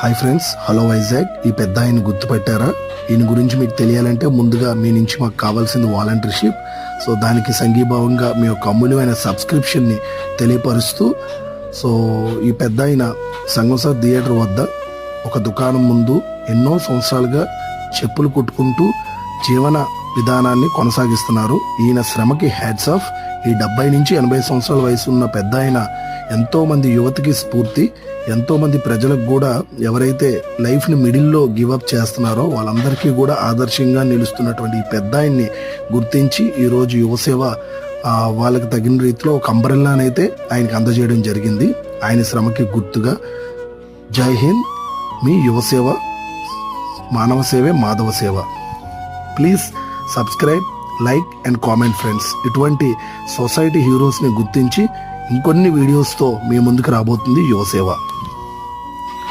Hi friends hello Vizag. ఈ పెద్ద ఆయన గుర్తుపెట్టారా? ఈయన గురించి మీకు తెలియాలంటే ముందుగా మీ నుంచి మాకు కావాల్సింది వాలంటీర్షిప్. సో దానికి సంఘీభావంగా మీ యొక్క అమూల్యమైన సబ్స్క్రిప్షన్ని తెలియపరుస్తూ సో ఈ పెద్ద ఆయన సంగంసార్ థియేటర్ వద్ద ఒక దుకాణం ముందు ఎన్నో సంవత్సరాలుగా చెప్పులు కుట్టుకుంటూ జీవన విధానాన్ని కొనసాగిస్తున్నారు. ఈయన శ్రమకి హ్యాడ్స్ ఆఫ్ ఈ డెబ్బై నుంచి ఎనభై సంవత్సరాల వయసు ఉన్న పెద్ద ఆయన ఎంతో మంది యువతకి స్ఫూర్తి ఎంతో మంది ప్రజలకు కూడా ఎవరైతే లైఫ్ని మిడిల్లో గివప్ చేస్తున్నారో వాళ్ళందరికీ కూడా ఆదర్శంగా నిలుస్తున్నటువంటి ఈ పెద్ద ఆయన్ని గుర్తించి ఈరోజు యువసేవ వాళ్ళకి తగిన రీతిలో ఒక అంబరెల్లానైతే ఆయనకి అందజేయడం జరిగింది. ఆయన శ్రమకి గుర్తుగా జై హింద్. మీ యువసేవ మానవ సేవే మాధవ సేవ. Please subscribe like and comment friends ఇటువంటి సొసైటీ హీరోస్ని గుర్తించి ఇంకొన్ని వీడియోస్తో మీ ముందుకు రాబోతుంది యువసేవ.